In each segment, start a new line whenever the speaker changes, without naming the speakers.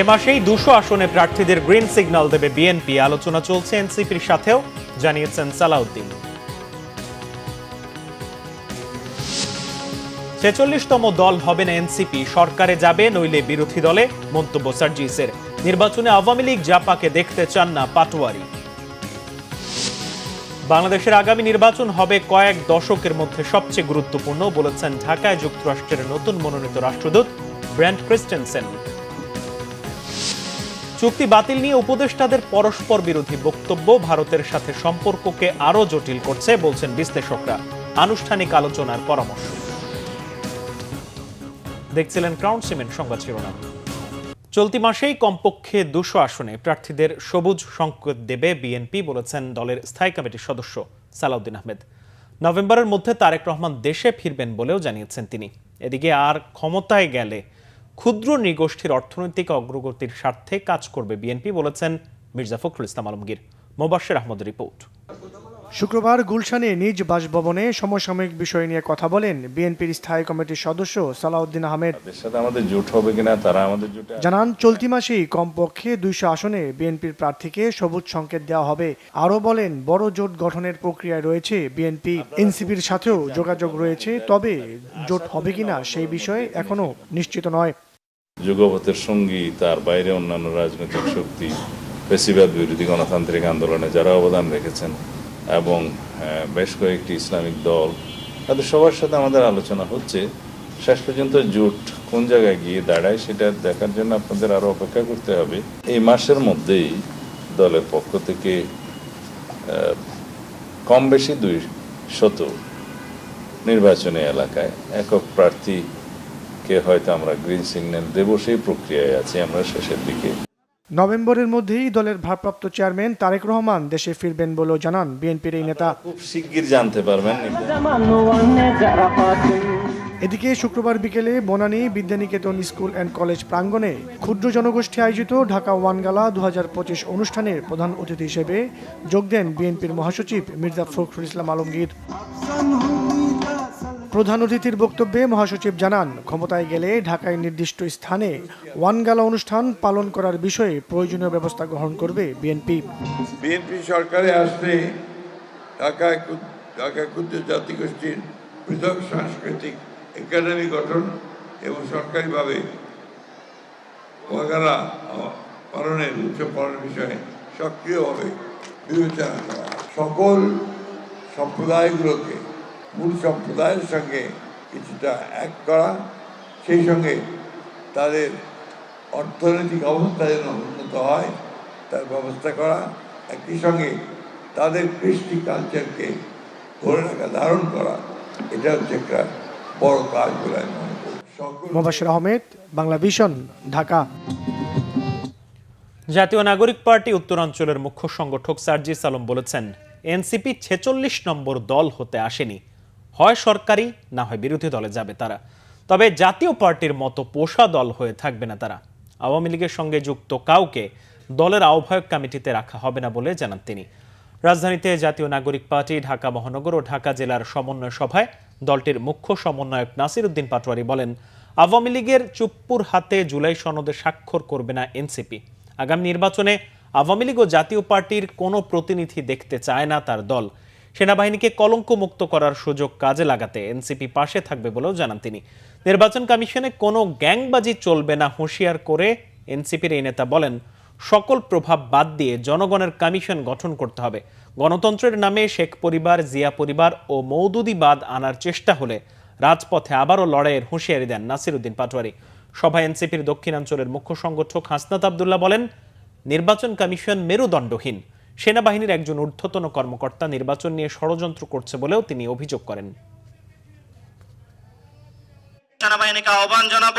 এ মাসেই দুশো আসনে প্রার্থীদের গ্রিন সিগন্যাল দেবে বিএনপি। আলোচনা চলছে এনসিপির সাথেও, জানিয়েছেন সালাউদ্দিন। ছেচল্লিশতম দল হবে না এনসিপি, সরকারে যাবে নইলে বিরোধী দলে, মন্তব্য সার্জিসের। নির্বাচনে আওয়ামী লীগ জাপাকে দেখতে চান না পাটোয়ারি। বাংলাদেশের আগামী নির্বাচন হবে কয়েক দশকের মধ্যে সবচেয়ে গুরুত্বপূর্ণ, বলেছেন ঢাকায় যুক্তরাষ্ট্রের নতুন মনোনীত রাষ্ট্রদূত ব্র্যান্ড ক্রিস্টেনসেন। চুক্তি বাতিল নিয়ে উপদেষ্টাদের পরস্পর বিরোধী বক্তব্য ভারতের সাথে সম্পর্ককে আরও জটিল করছে বলছেন বিশ্লেষকরা। আনুষ্ঠানিক আলোচনার পরামর্শ। দেখছিলেন ক্রাউন সিমেন্ট সংবাদ শিরোনাম। চলতি মাসেই কমপক্ষে দুশো আসনে প্রার্থীদের সবুজ সংকেত দেবে বিএনপি বলেছেন দলের স্থায়ী কমিটির সদস্য সালাউদ্দিন আহমেদ। নভেম্বরের মধ্যে তারেক রহমান দেশে ফিরবেন বলেও জানিয়েছেন তিনি। এদিকে আর ক্ষমতায় গেলে ক্ষুদ্র নৃগোষ্ঠীর অর্থনৈতিক অগ্রগতির স্বার্থে কাজ করবে বিএনপি, বলেছেন মির্জা ফখরুল ইসলাম আলমগীর। মোবাশের আহমদ রিপোর্ট।
শুক্রবার গুলশানে নিজ বাসভবনে সমসাময়িক বিষয় নিয়ে কথা বলেন বিএনপির স্থায়ী কমিটির সদস্য সালাউদ্দিন আহমেদ।
আমাদের জোট হবে কিনা তারা আমাদের
জানান চলতি মাসেই কমপক্ষে দুইশো আসনে বিএনপির প্রার্থীকে সবুজ সংকেত দেওয়া হবে। আরও বলেন বড় জোট গঠনের প্রক্রিয়ায় রয়েছে বিএনপি। এনসিপির সাথেও যোগাযোগ রয়েছে তবে জোট হবে কিনা সেই বিষয়ে এখনও নিশ্চিত নয়।
যুগপথের সঙ্গী তার বাইরে অন্যান্য রাজনৈতিক শক্তি পেশিবাদ বিরোধী গণতান্ত্রিক আন্দোলনে যারা অবদান রেখেছেন এবং বেশ কয়েকটি ইসলামিক দল। তাদের সবার সাথে আমাদের আলোচনা হচ্ছে। শেষ পর্যন্ত জোট কোন জায়গায় গিয়ে দাঁড়ায় সেটা দেখার জন্য আপনাদের আরও অপেক্ষা করতে হবে। এই মাসের মধ্যেই দলের পক্ষ থেকে কম বেশি দুই শত নির্বাচনী এলাকায় একক প্রার্থীকে হয়তো আমরা গ্রিন সিগন্যাল দেব সেই প্রক্রিয়ায় আছি আমরা শেষের দিকে।
নভেম্বরের মধ্যেই দলের ভারপ্রাপ্ত চেয়ারম্যান তারেক রহমান দেশে ফিরবেন বলেও জানান বিএনপির এই নেতা।
খুব শিগগির জানতে পারবেন
এদিকে শুক্রবার বিকেলে Banani Bidyaniketan school and college প্রাঙ্গণে ক্ষুদ্র জনগোষ্ঠী আয়োজিত ঢাকা ওয়ান গালা দু হাজার পঁচিশ অনুষ্ঠানের প্রধান অতিথি হিসেবে যোগ দেন বিএনপির মহাসচিব মির্জা ফখরুল ইসলাম আলমগীর। প্রধান অতিথির বক্তব্যে মহাসচিব জানান, ক্ষমতায় গেলে ঢাকায় নির্দিষ্ট স্থানে ওয়ান গালা অনুষ্ঠান পালন করার বিষয়ে প্রয়োজনীয় ব্যবস্থা গ্রহণ করবে বিএনপি।
বিএনপি সরকারে আসলে ঢাকায় জাতিগোষ্ঠীর পৃথক সাংস্কৃতিক একাডেমি গঠন এবং সরকারিভাবে পালনের উৎসব পালনের বিষয়ে সক্রিয়ভাবে বিবেচনা করা। সকল সম্প্রদায়গুলোকে মূল সম্প্রদায়ের সঙ্গে কিছুটা এক করা সেই সঙ্গে তাদের অর্থনৈতিক অবস্থা যেন উন্নত হয় তার ব্যবস্থা করা একই সঙ্গে তাদের কৃষ্টি কালচারকে ধরে রাখা ধারণ করা এটা হচ্ছে একটা বড় কাজ বলে আমি মনে করি।
মোবাশির আহমেদ বাংলা ভিশন ঢাকা।
জাতীয় নাগরিক পার্টি উত্তরাঞ্চলের মুখ্য সংগঠক সার্জিস সালম বলেছেন এনসিপি ছেচল্লিশ নম্বর দল হতে আসেনি। হয় সরকারি, না হয় বিরোধী দলে যাবে তারা। তবে জাতীয় পার্টির মতো পোষা দল হয়ে থাকবে না তারা। আওয়ামী লীগের সঙ্গে যুক্ত কাউকে দলের আহ্বায়ক কমিটিতে রাখা হবে না বলে জানান তিনি। রাজধানীতে জাতীয় নাগরিক পার্টি, ঢাকা মহানগর ও ঢাকা জেলার সমন্বয় সভায় দলটির মুখ্য সমন্বয়ক নাসির উদ্দিন পাটোয়ারি বলেন, আওয়ামী লীগের চুপ্পুর হাতে জুলাই সনদে স্বাক্ষর করবে না এনসিপি। আগামী নির্বাচনে আওয়ামী লীগ ও জাতীয় পার্টির কোনো প্রতিনিধি দেখতে চায় না তার দল। সেনাবাহিনীকে কলঙ্ক মুক্ত করার সুযোগ কাজে লাগাতে এনসিপি পাশে থাকবে বলেও জানান তিনি। নির্বাচন কমিশনে কোনো গ্যাংবাজি চলবে না হুঁশিয়ার করে এনসিপির এই নেতা বলেন, সকল প্রভাব বাদ দিয়ে জনগণের কমিশন গঠন করতে হবে। গণতন্ত্রের নামে শেখ পরিবার, জিয়া পরিবার ও মৌদুদিবাদ আনার চেষ্টা হলে রাজপথে আবারও লড়াইয়ের হুঁশিয়ারি দেন নাসিরুদ্দিন পাটোয়ারি। সভায় এনসিপির দক্ষিণাঞ্চলের মুখ্য সংগঠক হাসনাত আবদুল্লাহ বলেন, নির্বাচন কমিশন মেরুদণ্ডহীন। সেনাবাহিনীর একজন ঊর্ধ্বতন কর্মকর্তা নির্বাচন নিয়ে ষড়যন্ত্র করছে বলেও তিনি অভিযোগ করেন।
সেনাবাহিনীকে আহ্বান জানাব,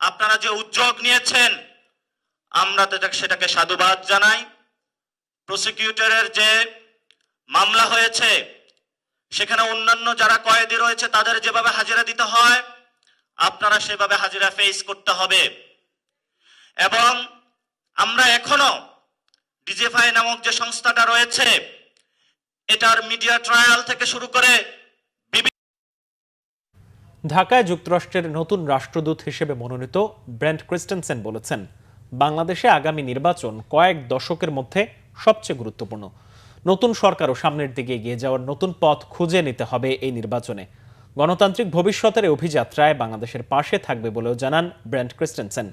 আপনারা যে উদ্যোগ নিয়েছেন, আমরা তো সেটাকে সাধুবাদ জানাই। প্রসিকিউটরের যে মামলা হয়েছে, সেখানে অন্যান্য যারা কয়েদি রয়েছে, তাদের যেভাবে হাজিরা দিতে হয়, আপনারা সেভাবে হাজিরা ফেস করতে হবে। এবং আমরা এখনও ডিজিএফআই নামক যে সংস্থাটা রয়েছে, এটার মিডিয়া ট্রায়াল থেকে শুরু করে
ঢাকায় যুক্তরাষ্ট্রের নতুন রাষ্ট্রদূত হিসেবে মনোনীত ব্র্যান্ড ক্রিস্টেনসেন বলেছেন, বাংলাদেশে আগামী নির্বাচন কয়েক দশকের মধ্যে সবচেয়ে গুরুত্বপূর্ণ। নতুন সরকারও সামনের দিকে এগিয়ে যাওয়ার নতুন পথ খুঁজে নিতে হবে এই নির্বাচনে। গণতান্ত্রিক ভবিষ্যতের অভিযাত্রায় বাংলাদেশের পাশে থাকবে বলেও জানান ব্র্যান্ড ক্রিস্টেনসেন।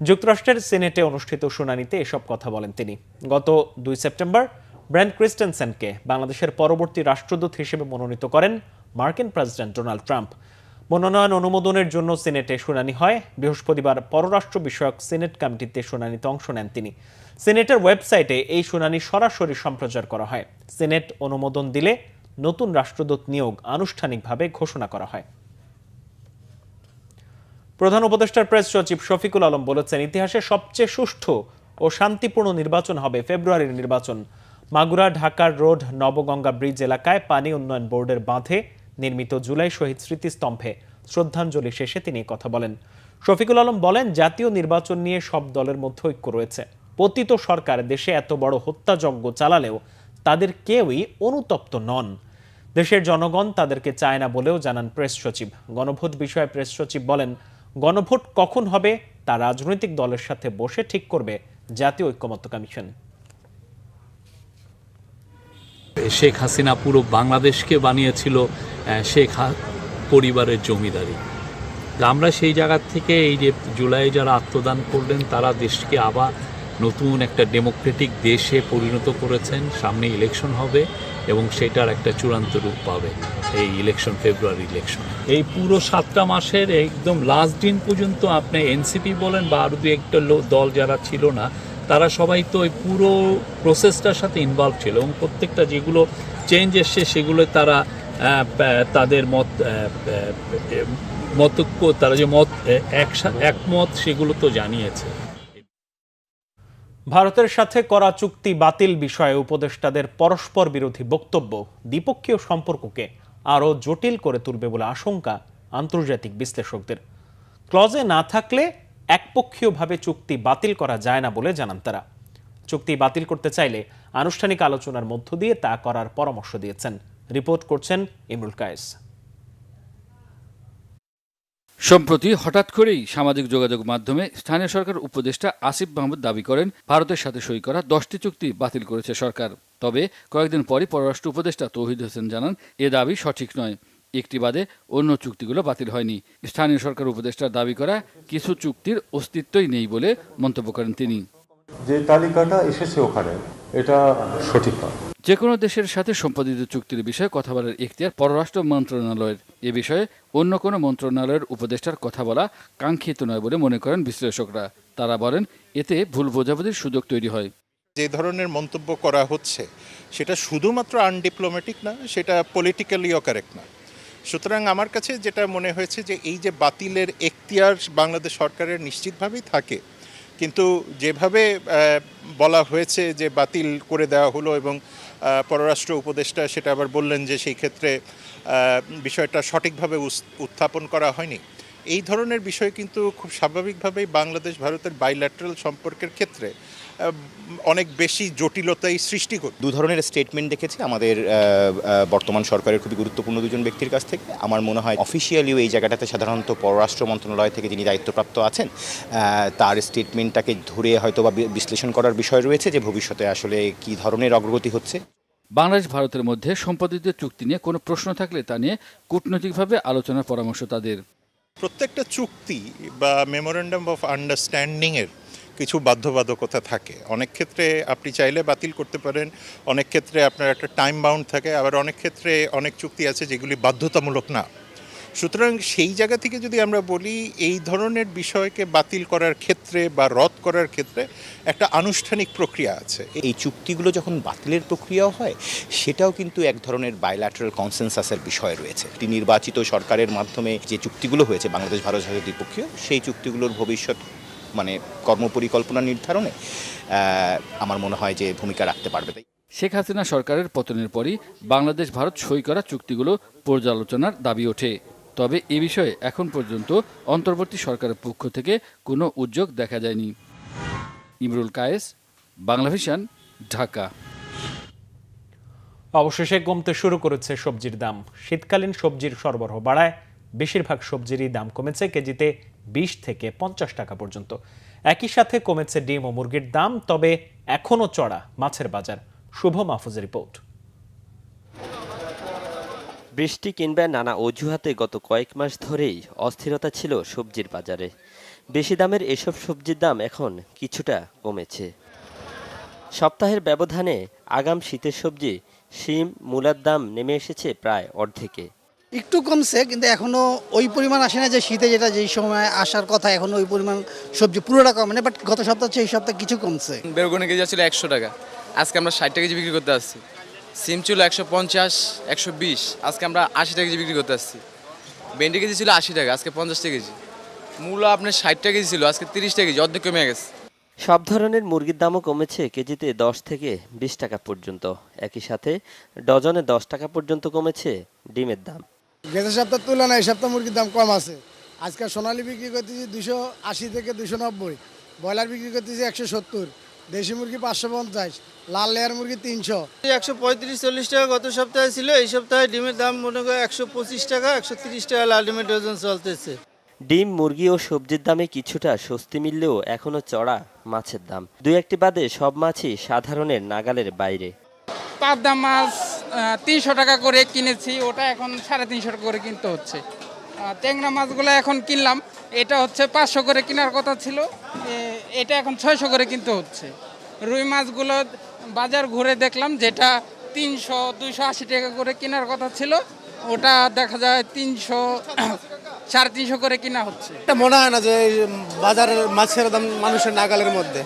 যুক্তরাষ্ট্রের সিনেটে অনুষ্ঠিত শুনানিতে এসব কথা বলেন তিনি। গত দুই সেপ্টেম্বর, ব্র্যান্ড ক্রিস্টেনসেনকে বাংলাদেশের পরবর্তী রাষ্ট্রদূত হিসেবে মনোনীত করেন মার্কিন প্রেসিডেন্ট ডোনাল্ড ট্রাম্প। মনোনয়ন অনুমোদনের জন্য সিনেটে শুনানি হয়। বৃহস্পতিবার পররাষ্ট্র বিষয়ক সিনেট কমিটিতে শুনানিতে অংশ নেন তিনি। সিনেটের ওয়েবসাইটে এই শুনানি সরাসরি সম্প্রচার করা হয়। সিনেট অনুমোদন দিলে নতুন রাষ্ট্রদূত নিয়োগ আনুষ্ঠানিকভাবে ঘোষণা করা হয়। প্রধান উপদেষ্টার প্রেস সচিব শফিকুল আলম বলেছেন, ইতিহাসে সবচেয়ে সুষ্ঠু ও শান্তিপূর্ণ নির্বাচন হবে ফেব্রুয়ারির নির্বাচন। মাগুরা ঢাকার রোড, নবগঙ্গা ব্রিজ এলাকায় পানি উন্নয়ন বোর্ডের বাঁধে নির্মিত জুলাই শহীদ স্মৃতিস্তম্ভে শ্রদ্ধাঞ্জলি শেষে তিনি কথা বলেন। শফিকুল আলম বলেন, জাতীয় নির্বাচন নিয়ে সব দলের মধ্যে ঐক্য রয়েছে। পতিত সরকার দেশে এত বড় হত্যাযজ্ঞ চালালেও তাদের কেউই অনুতপ্ত নন। দেশের জনগণ তাদেরকে চায় না বলেও জানান প্রেস সচিব। গণভোট বিষয়ে প্রেস সচিব বলেন গণভোট কখন হবে তা রাজনৈতিক দলের সাথে বসে ঠিক করবে জাতীয় ঐক্যমত্য কমিশন।
শেখ হাসিনা পুরো বাংলাদেশকে বানিয়েছিল শেখ পরিবারের জমিদারি। আমরা সেই জায়গার থেকে এই যে জুলাই যারা আত্মদান করলেন, তারা দেশকে আবার নতুন একটা ডেমোক্রেটিক দেশে পরিণত করেছেন। সামনে ইলেকশন হবে এবং সেটার একটা চূড়ান্ত রূপ পাবে এই ইলেকশন ফেব্রুয়ারি ইলেকশন এই পুরো সাতটা মাসের একদম লাস্ট দিন পর্যন্ত আপনি এনসিপি বলেন বা আরও দু একটা দল যারা ছিল না, তারা সবাই তো ওই পুরো প্রসেসটার সাথে ইনভলভ ছিল এবং প্রত্যেকটা যেগুলো চেঞ্জ এসছে, সেগুলো তারা তাদের মত মতক্য, তারা যে মত একমত, সেগুলো তো জানিয়েছে।
ভারতের সাথে করা চুক্তি বাতিল বিষয়ে উপদেষ্টাদের পরস্পর বিরোধী বক্তব্য দ্বিপক্ষীয় সম্পর্ককে আরও জটিল করে তুলবে বলে আশঙ্কা আন্তর্জাতিক বিশ্লেষকদের। ক্লজে না থাকলে একপক্ষীয়ভাবে চুক্তি বাতিল করা যায় না বলে জানান তারা। চুক্তি বাতিল করতে চাইলে আনুষ্ঠানিক আলোচনার মধ্য দিয়ে তা করার পরামর্শ দিয়েছেন। রিপোর্ট করছেন ইমরুল কায়েস।
সম্প্রতি হঠাৎ করেই সামাজিক যোগাযোগ মাধ্যমে স্থানীয় সরকার উপদেষ্টা আসিফ মাহমুদ দাবি করেন, ভারতের সাথে সই করা দশটি চুক্তি বাতিল করেছে সরকার। তবে কয়েকদিন পরই পররাষ্ট্র উপদেষ্টা তৌহিদ হোসেন জানান, এ দাবি সঠিক নয়। একটি বাদে অন্য চুক্তিগুলো বাতিল হয়নি। স্থানীয় সরকার উপদেষ্টার দাবি করা কিছু চুক্তির অস্তিত্বই নেই বলে মন্তব্য করেন তিনি।
যে তালিকাটা এসেছে ওখানে, এটা সঠিক নয়।
যে কোনো দেশের সাথে সম্পাদিত চুক্তির বিষয়ে কথা বলার এখতিয়ার পররাষ্ট্র মন্ত্রণালয়ের এ বিষয়ে অন্য কোনো মন্ত্রণালয়ের উপদেষ্টার কথা বলা কাঙ্ক্ষিত নয় বলে মনে করেন বিশ্লেষকরা। তারা বলেন, এতে ভুল বোঝাবুঝির সুযোগ তৈরি হয়।
যে ধরনের মন্তব্য করা হচ্ছে, সেটা শুধুমাত্র আনডিপ্লোম্যাটিক না, সেটা পলিটিক্যালিও কারেক্ট না। সুতরাং আমার কাছে যেটা মনে হয়েছে যে, এই যে বাতিলের এখতিয়ার বাংলাদেশ সরকারের নিশ্চিতভাবেই থাকে। কিন্তু যেভাবে বলা হয়েছে যে বাতিল করে দেওয়া হলো এবং পররাষ্ট্র উপদেষ্টা সেটা আবার বললেন যে সেই ক্ষেত্রে বিষয়টা সঠিকভাবে উত্থাপন করা হয়নি। এই ধরনের বিষয় কিন্তু খুব স্বাভাবিকভাবেই বাংলাদেশ ভারতের বাইল্যাটারাল সম্পর্কের ক্ষেত্রে অনেক বেশি জটিলতাই সৃষ্টি করে
দু ধরনের স্টেটমেন্ট দেখেছি। আমাদের বর্তমান সরকারের খুবই গুরুত্বপূর্ণ দুজন ব্যক্তির কাছ থেকে। আমার মনে হয় অফিসিয়ালিও এই জায়গাটাতে সাধারণত পররাষ্ট্র মন্ত্রণালয় থেকে যিনি দায়িত্বপ্রাপ্ত আছেন তার স্টেটমেন্টটাকে ধরে হয়তো বা বি- বিশ্লেষণ করার বিষয় রয়েছে যে ভবিষ্যতে আসলে কি ধরনের অগ্রগতি হচ্ছে।
বাংলাদেশ ভারতের মধ্যে সম্পাদিত চুক্তি নিয়ে কোনো প্রশ্ন থাকলে তা নিয়ে কূটনৈতিকভাবে আলোচনার পরামর্শ তাদের।
প্রত্যেকটা চুক্তি বা মেমোরেন্ডাম অফ আন্ডারস্ট্যান্ডিংয়ের কিছু বাধ্যবাধকতা থাকে। অনেক ক্ষেত্রে আপনি চাইলে বাতিল করতে পারেন, অনেক ক্ষেত্রে আপনার একটা টাইম বাউন্ড থাকে, আবার অনেক ক্ষেত্রে অনেক চুক্তি আছে যেগুলি বাধ্যতামূলক না। সুতরাং সেই জায়গা থেকে যদি আমরা বলি, এই ধরনের বিষয়কে বাতিল করার ক্ষেত্রে বা রদ করার ক্ষেত্রে একটা আনুষ্ঠানিক প্রক্রিয়া আছে।
এই চুক্তিগুলো যখন বাতিলের প্রক্রিয়াও হয়, সেটাও কিন্তু এক ধরনের বাইল্যাটারাল কনসেনসাসের বিষয় রয়েছে। নির্বাচিত সরকারের মাধ্যমে যে চুক্তিগুলো হয়েছে বাংলাদেশ ভারত দ্বিপক্ষীয় সেই চুক্তিগুলোর ভবিষ্যৎ মানে কর্মপরিকল্পনা নির্ধারণে আমার মনে হয় যে ভূমিকা রাখতে পারবে। তাই
শেখ হাসিনা সরকারের পতনের পরই বাংলাদেশ ভারত সই করা চুক্তিগুলো পর্যালোচনার দাবি ওঠে। তবে এ বিষয়ে এখন পর্যন্ত অন্তর্বর্তী সরকারের পক্ষ থেকে কোনো উদ্যোগ দেখা যায়নি। ইমরুল কায়েস বাংলাভিশন ঢাকা।
অবশেষে কমতে শুরু করেছে সবজির দাম। শীতকালীন সবজির সরবরাহ বাড়ায় বেশিরভাগ সবজিরই দাম কমেছে কেজিতে বিশ থেকে পঞ্চাশ টাকা পর্যন্ত। একই সাথে কমেছে ডিম ও মুরগির দাম, তবে এখনও চড়া মাছের বাজার। শুভ মাহফুজের রিপোর্ট।
বৃষ্টি কিংবা নানা অজুহাতে গত কয়েক মাস ধরেই অস্থিরতা ছিল সবজির বাজারে। বেশি দামের এসব সবজির দাম এখন কিছুটা কমেছে। সপ্তাহের ব্যবধানে আগাম শীতের সবজি, শিম, মূলার দাম নেমে এসেছে প্রায় অর্ধেকে।
একটু কমছে কিন্তু এখনও ওই পরিমাণ আসে না যে শীতে যেটা যেই সময় আসার কথা এখন ওই পরিমাণ সবজি পুরোটা কমে না বাট গত সপ্তাহ এই সপ্তাহে কিছু কমছে।
বেগুনি কেজি ছিল একশো টাকা আজকে আমরা ষাট টাকা কেজি বিক্রি করতে আসছি। সিম ছিল একশো পঞ্চাশ একশো বিশ আজকে আমরা আশি টাকা কেজি বিক্রি করতে আসছি। ভেন্ডি কেজি ছিল আশি টাকা আজকে পঞ্চাশ টাকা কেজি। মূলো আপনার ষাট টাকা কেজি ছিল আজকে তিরিশ টাকা কেজি অর্ধেক কমে গেছে।
সব ধরনের মুরগির দামও কমেছে কেজিতে দশ থেকে বিশ টাকা পর্যন্ত। একই সাথে ডজনে দশ টাকা পর্যন্ত কমেছে ডিমের দাম।
গেছে সপ্তাহ তুলনায় এই সপ্তাহ মুরগির দাম কম আছে। আজকে সোনালি বিক্রি করতেছি দুশো আশি থেকে দুশো নব্বই ব্রয়লার বিক্রি করতেছি একশো সত্তর দেশি মুরগি পাঁচশো পঞ্চাশ লাল লেয়ার মুরগি তিনশো।
একশো পঁয়ত্রিশ চল্লিশ টাকা গত সপ্তাহে ছিল এই সপ্তাহে ডিমের দাম মনে করো একশো পঁচিশ টাকা একশো তিরিশ টাকা লাল ডিমের ডজন চলতেছে।
ডিম মুরগি ও সবজির দামে কিছুটা স্বস্তি মিললেও এখনও চড়া মাছের দাম। দুই একটি বাদে সব মাছই সাধারণের নাগালের বাইরে।
পাবদা মাছ তিনশো টাকা করে কিনেছি, ওটা এখন সাড়ে তিনশো টাকা করে কিনতে হচ্ছে। ট্যাংরা মাছগুলো এখন কিনলাম, এটা হচ্ছে পাঁচশো করে কেনার কথা ছিল এটা এখন ছয়শো করে কিনতে হচ্ছে। রুই মাছগুলো বাজার ঘুরে দেখলাম, যেটা তিনশো, দুইশো আশি টাকা করে কেনার কথা ছিল, ওটা দেখা যায় তিনশো, সাড়ে তিনশো করে কিনা হচ্ছে।
এটা মনে হয় না যে বাজারের মাছের দাম মানুষের নাগালের মধ্যে।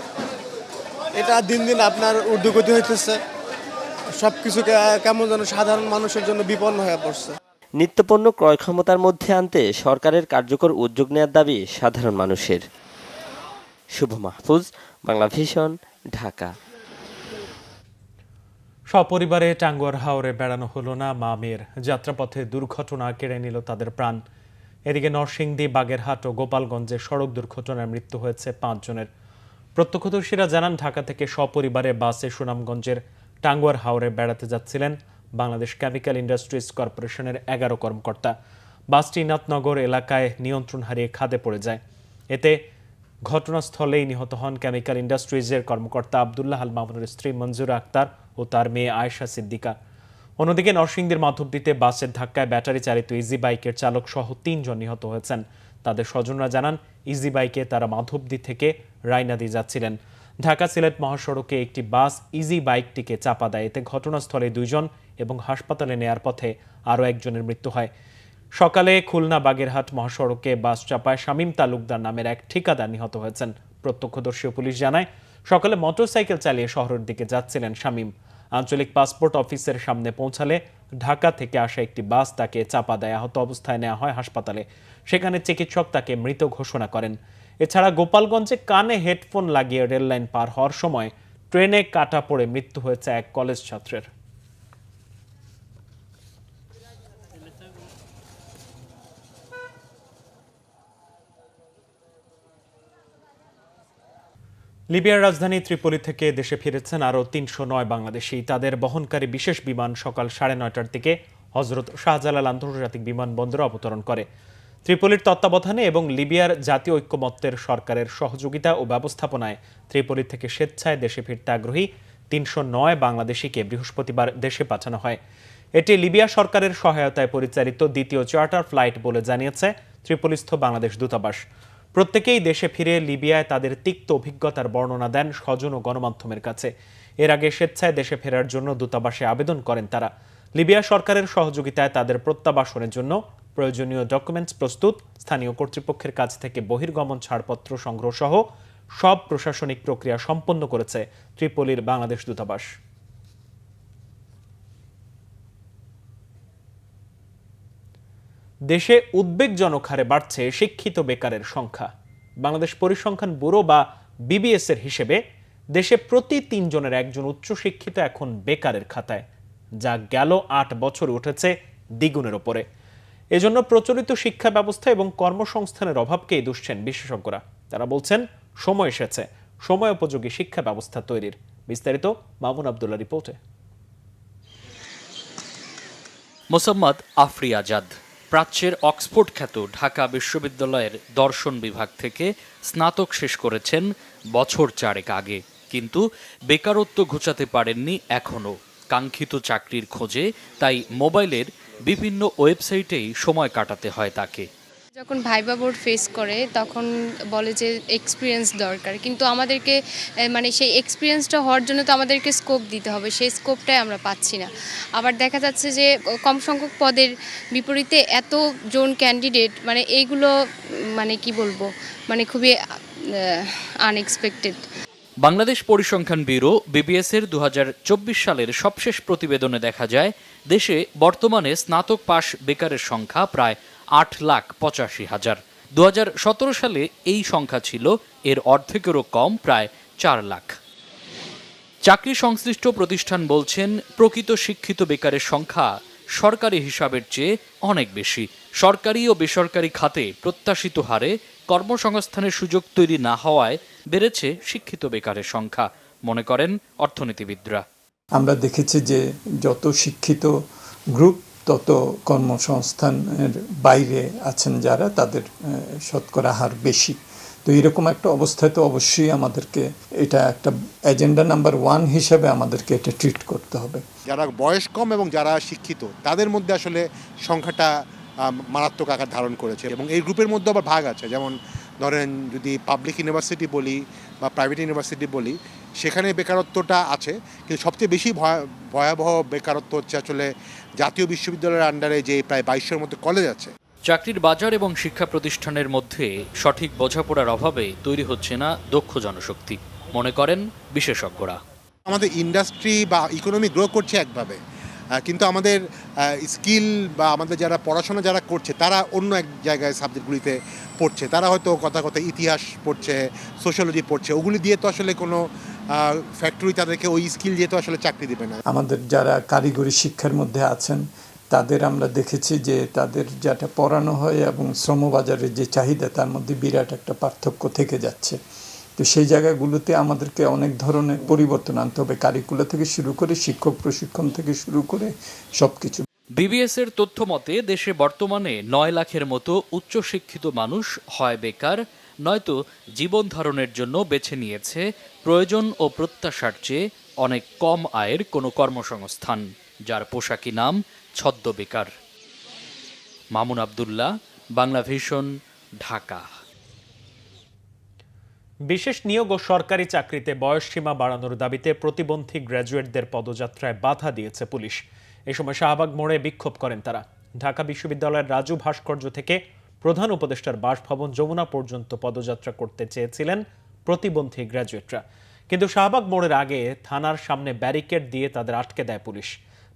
এটা দিন দিন আপনার ঊর্ধ্বগতি হইতেছে। সব কিছু কেমন যেন সাধারণ মানুষের জন্য বিপন্ন হয়ে পড়ছে।
নিত্যপণ্য ক্রয় ক্ষমতার মধ্যে আনতে সরকারের কার্যকর উদ্যোগ নেওয়ার দাবি সাধারণ মানুষের। শুভ মাহফুজ বাংলা ভিশন ঢাকা।
সপরিবারে টাঙ্গুয়ার হাওরে বেড়ানো হলো না মা মেয়ের যাত্রাপথে দুর্ঘটনা কেড়ে নিল তাদের প্রাণ। এদিকে নরসিংদী বাগেরহাট ও গোপালগঞ্জে সড়ক দুর্ঘটনায় মৃত্যু হয়েছে পাঁচজনের। প্রত্যক্ষদর্শীরা জানান ঢাকা থেকে সপরিবারে বাসে সুনামগঞ্জের টাঙ্গুয়ার হাওরে বেড়াতে যাচ্ছিলেন বাংলাদেশ কেমিক্যাল ইন্ডাস্ট্রিজ কর্পোরেশনের এগারো কর্মকর্তা। বাসটি নাথনগর এলাকায় নিয়ন্ত্রণ হারিয়ে খাদে পড়ে যায়। এতে ঘটনাস্থলেই নিহত হন কেমিক্যাল ইন্ডাস্ট্রিজের কর্মকর্তা আবদুল্লাহ আল মামুনের স্ত্রী মঞ্জুরা আক্তার ও তার মেয়ে আয়েশা সিদ্দিকা। অন্যদিকে নরসিংদীর মাধবদীতে বাসের ধাক্কায় ব্যাটারি চালিত ইজি বাইকের চালক সহ তিনজন নিহত হয়েছেন। তাদের স্বজনরা জানান, ইজি বাইকে তারা মাধবদী থেকে রায়নাদি যাচ্ছিলেন। ঢাকা সিলেট মহাসড়কে একটি বাস ইজি বাইকটিকে চাপা দেয়। এতে ঘটনাস্থলে দুইজন এবং হাসপাতালে নেয়ার পথে আরও একজনের মৃত্যু হয়। সকালে খুলনা বাগেরহাট মহাসড়কে বাস চাপায় শামীম তালুকদার নামের এক ঠিকাদার নিহত হয়েছেন। প্রত্যক্ষদর্শী পুলিশ জানায়, সকালে মোটরসাইকেল চালিয়ে শহরের দিকে যাচ্ছিলেন শামীম। আঞ্চলিক পাসপোর্ট অফিসের সামনে পৌঁছালে ঢাকা থেকে আসা একটি বাস তাকে চাপা দেয়। আহত অবস্থায় নেওয়া হয় হাসপাতালে। সেখানে চিকিৎসক তাকে মৃত ঘোষণা করেন। এছাড়া গোপালগঞ্জে কানে হেডফোন লাগিয়ে রেললাইন পার হওয়ার সময় ট্রেনে কাটা পড়ে মৃত্যু হয়েছে এক কলেজ ছাত্রের। লিবিয়ার রাজধানী ত্রিপোলি থেকে দেশে ফিরেছেন আরও তিনশো নয় বাংলাদেশি। তাদের বহনকারী বিশেষ বিমান সকাল সাড়ে নয়টার দিকে হজরত শাহজালাল আন্তর্জাতিক বিমানবন্দরে অবতরণ করে। ত্রিপোলির তত্ত্বাবধানে এবং লিবিয়ার জাতীয় ঐক্যমত্যের সরকারের সহযোগিতা ও ব্যবস্থাপনায় ত্রিপোলি থেকে স্বেচ্ছায় দেশে ফিরতে আগ্রহী তিনশো নয় বাংলাদেশিকে বৃহস্পতিবার দেশে পাঠানো হয়। এটি লিবিয়া সরকারের সহায়তায় পরিচালিত দ্বিতীয় চার্টার ফ্লাইট বলে জানিয়েছে ত্রিপোলিস্থ বাংলাদেশ দূতাবাস। প্রত্যেকেই দেশে ফিরে লিবিয়ায় তাদের তিক্ত অভিজ্ঞতার বর্ণনা দেন স্বজন ও গণমাধ্যমের কাছে। এর আগে স্বেচ্ছায় দেশে ফেরার জন্য দূতাবাসে আবেদন করেন তারা। লিবিয়া সরকারের সহযোগিতায় তাদের প্রত্যাবাসনের জন্য প্রয়োজনীয় ডকুমেন্টস প্রস্তুত, স্থানীয় কর্তৃপক্ষের কাছ থেকে বহির্গমন ছাড়পত্র সংগ্রহ সহ সব প্রশাসনিক প্রক্রিয়া সম্পন্ন করেছে ত্রিপোলির বাংলাদেশ দূতাবাস। দেশে উদ্বেগজনক হারে বাড়ছে শিক্ষিত বেকারের সংখ্যা। বাংলাদেশ পরিসংখ্যান ব্যুরো বা বিবিএস এর হিসেবে দেশে প্রতি তিনজনের একজন উচ্চশিক্ষিত এখন বেকারের খাতায়, যা গেল আট বছর উঠেছে দ্বিগুণের ওপরে। এজন্য প্রচলিত শিক্ষা ব্যবস্থা এবং কর্মসংস্থানের অভাবকেই দুষছেন বিশেষজ্ঞরা তারা বলছেন, সময় এসেছে, সময় উপযোগী শিক্ষা ব্যবস্থা তৈরির। বিস্তারিত মামুন আবদুল্লাহ রিপোর্টে।
মোসাম্মদ আফরি আজাদ
প্রাচ্যের অক্সফোর্ড খ্যাত ঢাকা বিশ্ববিদ্যালয়ের দর্শন বিভাগ থেকে স্নাতক শেষ করেছেন বছর চারেক আগে। কিন্তু বেকারত্ব ঘোচাতে পারেননি এখনও। কাঙ্ক্ষিত চাকরির খোঁজে তাই মোবাইলের বিভিন্ন ওয়েবসাইটেই সময় কাটাতে হয় তাকে।
যখন ভাইবা বোর্ড ফেস করে, তখন বলে যে এক্সপিরিয়েন্স দরকার। কিন্তু আমাদেরকে মানে সেই এক্সপিরিয়েন্সটা হওয়ার জন্য তো আমাদেরকে স্কোপ দিতে হবে। সেই স্কোপটাই আমরা পাচ্ছি না। আবার দেখা যাচ্ছে যে কম সংখ্যক পদের বিপরীতে এত জন ক্যান্ডিডেট মানে এইগুলো মানে কি বলব মানে খুবই আনএক্সপেক্টেড
বাংলাদেশ পরিসংখ্যান ব্যুরো বিবিএস এর দু হাজার চব্বিশ সালের সবশেষ প্রতিবেদনে দেখা যায়, দেশে বর্তমানে স্নাতক পাশ বেকারের সংখ্যা প্রায় আট লাখ পঁচাশি হাজার। দু সালে এই সংখ্যা ছিল, এর অর্ধেকেরও কম, প্রায় চার লাখ। চাকরি সংশ্লিষ্ট প্রতিষ্ঠান বলছেন, প্রকৃত শিক্ষিত বেকারের সংখ্যা সরকারি হিসাবের চেয়ে অনেক বেশি। সরকারি ও বেসরকারি খাতে প্রত্যাশিত হারে কর্মসংস্থানের সুযোগ তৈরি না হওয়ায় বেড়েছে শিক্ষিত বেকারের সংখ্যা মনে করেন অর্থনীতিবিদরা।
আমরা দেখেছি যে যত শিক্ষিত গ্রুপ তত কর্মসংস্থানের বাইরে আছেন যারা তাদের শতকরা হার বেশি। তো এরকম একটা অবস্থায় তো অবশ্যই আমাদেরকে এটা একটা এজেন্ডা নাম্বার ওয়ান হিসেবে আমাদেরকে এটা ট্রিট করতে হবে।
যারা বয়স কম এবং যারা শিক্ষিত তাদের মধ্যে আসলে সংখ্যাটা মারাত্মক আকার ধারণ করেছে এবং এই গ্রুপের মধ্যে আবার ভাগ আছে। যেমন ধরেন যদি পাবলিক ইউনিভার্সিটি বলি বা প্রাইভেট ইউনিভার্সিটি বলি সেখানে বেকারত্বটা আছে কিন্তু সবচেয়ে বেশি ভয়া- ভয়াবহ বেকারত্ব হচ্ছে আসলে জাতীয় বিশ্ববিদ্যালয়ের আন্ডারে যে প্রায় বাইশের মতো কলেজ আছে।
চাকরির বাজার এবং শিক্ষা প্রতিষ্ঠানের মধ্যে সঠিক বোঝাপড়ার অভাবে তৈরি হচ্ছে না দক্ষ জনশক্তি। মনে করেন বিশেষজ্ঞরা।
আমাদের ইন্ডাস্ট্রি বা ইকোনমি গ্রো করছে একভাবে। কিন্তু আমাদের স্কিল বা আমাদের যারা পড়াশোনা যারা করছে, তারা অন্য এক জায়গায় সাবজেক্টগুলিতে পড়ছে। তারা হয়তো কথা কথা ইতিহাস পড়ছে, সোশ্যোলজি পড়ছে, ওগুলি দিয়ে তো আসলে কোনো ফ্যাক্টরি তাদেরকে ওই স্কিল দিয়ে তো আসলে চাকরি দেবে না।
আমাদের যারা কারিগরি শিক্ষার মধ্যে আছেন, তাদের আমরা দেখেছি যে তাদের যেটা পড়ানো হয় এবং শ্রমবাজারের যে চাহিদা, তার মধ্যে বিরাট একটা পার্থক্য থেকে যাচ্ছে। তো সেই জায়গাগুলোতে আমাদেরকে অনেক ধরনের পরিবর্তন আনতে হবে কারিকুলা থেকে শুরু করে, শিক্ষক প্রশিক্ষণ থেকে শুরু করে সব কিছু
বিবিএস এর তথ্য মতে, দেশে বর্তমানে নয় লাখের মতো উচ্চশিক্ষিত মানুষ হয় বেকার, নয়তো জীবন ধারণের জন্য বেছে নিয়েছে প্রয়োজন ও প্রত্যাশার চেয়ে অনেক কম আয়ের কোনো কর্মসংস্থান, যার পোশাকি নাম ছদ্ম বেকার মামুন আবদুল্লাহ, বাংলা ভিশন, ঢাকা।
বিশেষ নিয়োগ ও সরকারি চাকরিতে বয়সসীমা বাড়ানোর দাবিতে প্রতিবন্ধী গ্র্যাজুয়েটদের পদযাত্রায় বাধা দিয়েছে পুলিশ। এ সময় শাহবাগ মোড়ে বিক্ষোভ করেন তারা। ঢাকা বিশ্ববিদ্যালয়ের রাজু ভাস্কর্য থেকে প্রধান উপদেষ্টার বাসভবন যমুনা পর্যন্ত পদযাত্রা করতে চেয়েছিলেন প্রতিবন্ধী গ্র্যাজুয়েটরা। কিন্তু শাহবাগ মোড়ের আগে থানার সামনে ব্যারিকেড দিয়ে তাদের আটকে দেয় পুলিশ।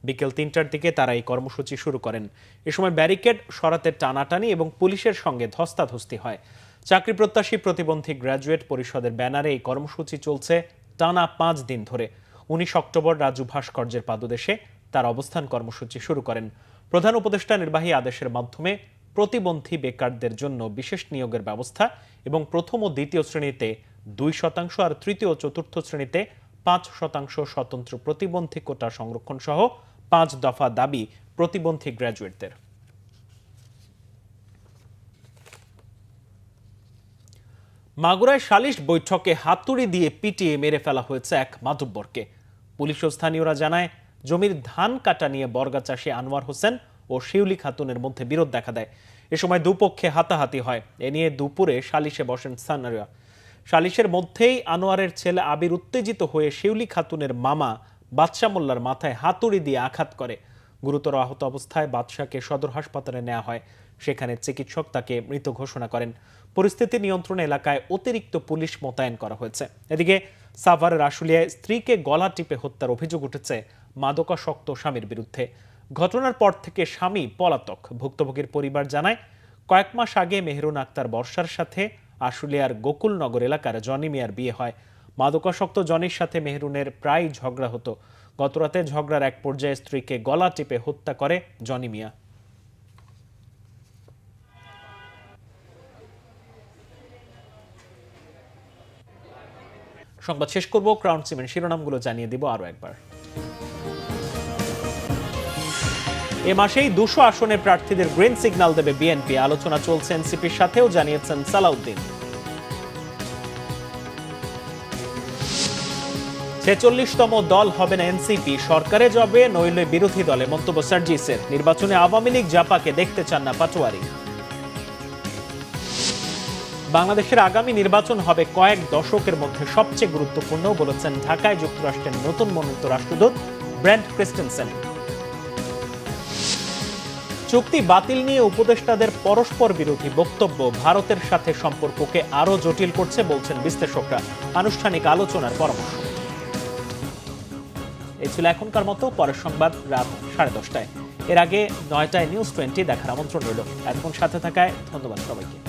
বিকেল তিনটার দিকে তারা এই কর্মসূচি শুরু করেন। এ সময় ব্যারিকেড সরাতে টানাটানি এবং পুলিশের সঙ্গে ধস্তাধস্তি হয়। চাকরি প্রত্যাশী প্রতিবন্ধী গ্র্যাজুয়েট পরিষদের ব্যানারে এই কর্মসূচি চলছে টানা পাঁচ দিন ধরে। উনিশ অক্টোবর রাজু ভাস্কর্যের পাদদেশে তার অবস্থান কর্মসূচি শুরু করেন। প্রধান উপদেষ্টা নির্বাহী আদেশের মাধ্যমে প্রতিবন্ধী বেকারদের জন্য বিশেষ নিয়োগের ব্যবস্থা এবং প্রথম ও দ্বিতীয় শ্রেণীতে দুই শতাংশ আর তৃতীয় ও চতুর্থ শ্রেণীতে পাঁচ শতাংশ স্বতন্ত্র প্রতিবন্ধী কোটা সংরক্ষণ সহ পাঁচ দফা দাবি প্রতিবন্ধী গ্র্যাজুয়েটদের। মাগুরায় সালিশ বৈঠকে হাতুড়ি দিয়ে পিটিয়ে মেরে ফেলা হয়েছে এক মাতব্বরকে পুলিশ ও স্থানীয়রা জানায়, জমির ধান কাটা নিয়ে বর্গা চাষী আনোয়ার হোসেন ও শিউলি খাতুনের মধ্যে বিরোধ দেখা দেয়। এ সময় দুপক্ষে হাতাহাতি হয়। এ নিয়ে দুপুরে সালিশে বসেন স্থানীয়রা। সালিশের মধ্যেই আনোয়ারের ছেলে আবির উত্তেজিত হয়ে শিউলি খাতুনের মামা বাদশা মোল্লার মাথায় হাতুড়ি দিয়ে আঘাত করে। গুরুতর আহত অবস্থায় বাদশাকে সদর হাসপাতালে নেওয়া হয়। সেখানে চিকিৎসক তাকে মৃত ঘোষণা করেন। পরিস্থিতি নিয়ন্ত্রণে এলাকায় অতিরিক্ত পুলিশ মোতায়েন করা হয়েছে। এদিকে সাভারের আশুলিয়ায় স্ত্রীকে গলা টিপে হত্যার অভিযোগ উঠেছে মাদকাসক্ত স্বামীর বিরুদ্ধে। ঘটনার পর থেকে স্বামী পলাতক। ভুক্তভোগীর পরিবার জানায়, কয়েক মাস আগে মেহরুন আক্তার বর্ষার সাথে আশুলিয়ার গোকুলনগর এলাকার জনি মিয়ার বিয়ে হয়। মাদকাসক্ত জনির সাথে মেহরুনের প্রায় ঝগড়া হতো। গতরাতে ঝগড়ার এক পর্যায়ে স্ত্রীকে গলা টিপে হত্যা করে জনি মিয়া। সংবাদ শেষ করব ক্রাউন সিমেন্ট শিরোনামগুলো জানিয়ে দিব আরও একবার। এ মাসেই দুশো আসনে প্রার্থীদের গ্রিন সিগন্যাল দেবে বিএনপি। আলোচনা চলছে এনসিপির সাথেও, জানিয়েছেন সালাউদ্দিন। ছেচল্লিশতম দল হবে না এনসিপি। সরকারে যাবে নইলে বিরোধী দলে, মন্তব্য সার্জিসের নির্বাচনে আওয়ামী লীগ জাপাকে দেখতে চান না পাটোয়ারি। বাংলাদেশের আগামী নির্বাচন হবে কয়েক দশকের মধ্যে সবচেয়ে গুরুত্বপূর্ণ বলেছেন ঢাকায় যুক্তরাষ্ট্রের নতুন মনোনীত রাষ্ট্রদূত ব্র্যান্ড ক্রিস্টেনসেন। চুক্তি বাতিল নিয়ে উপদেষ্টাদের পরস্পর বিরোধী বক্তব্য, ভারতের সাথে সম্পর্ককে আরও জটিল করছে বলছেন বিশ্লেষকরা। আনুষ্ঠানিক আলোচনার পরামর্শ। এই ছিল এখনকার মতো, পরের সংবাদ রাত সাড়ে দশটায়। এর আগে নয়টায় নিউজ টোয়েন্টি দেখার আমন্ত্রণ রইল। এখন সাথে থাকায় ধন্যবাদ সবাইকে।